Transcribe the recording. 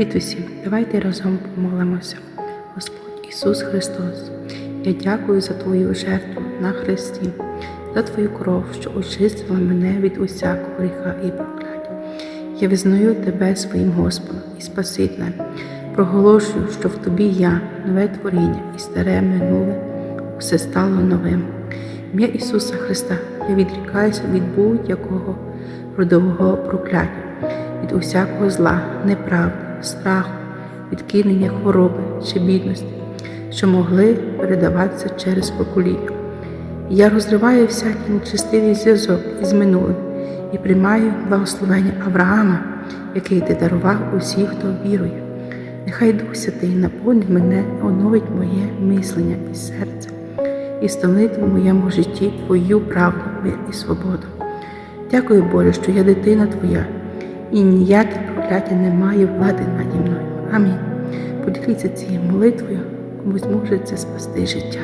Привіт усім! Давайте разом помолимося. Господь Ісус Христос, я дякую за Твою жертву на Христі, за Твою кров, що очистила мене від усякого гріха і прокляття. Я визнаю Тебе своїм Господом і Спасителем. Проголошую, що в Тобі я, нове творіння і старе минуле, усе стало новим. Ім'я Ісуса Христа, я відрікаюся від будь-якого родового прокляття, від усякого зла, неправди, страху, відкинення хвороби чи бідності, що могли передаватися через покоління. Я розриваю всякий нечестивий зв'язок із минулим і приймаю благословення Авраама, який ти дарував усіх, хто вірує. Нехай Дух Святий наповнить мене, оновить моє мислення і серце і встановить в моєму житті Твою правду, мир і свободу. Дякую, Боже, що я дитина Твоя, і ніяке прокляття не має влади наді мною. Амінь. Поділіться цією молитвою, комусь може це спасти життя.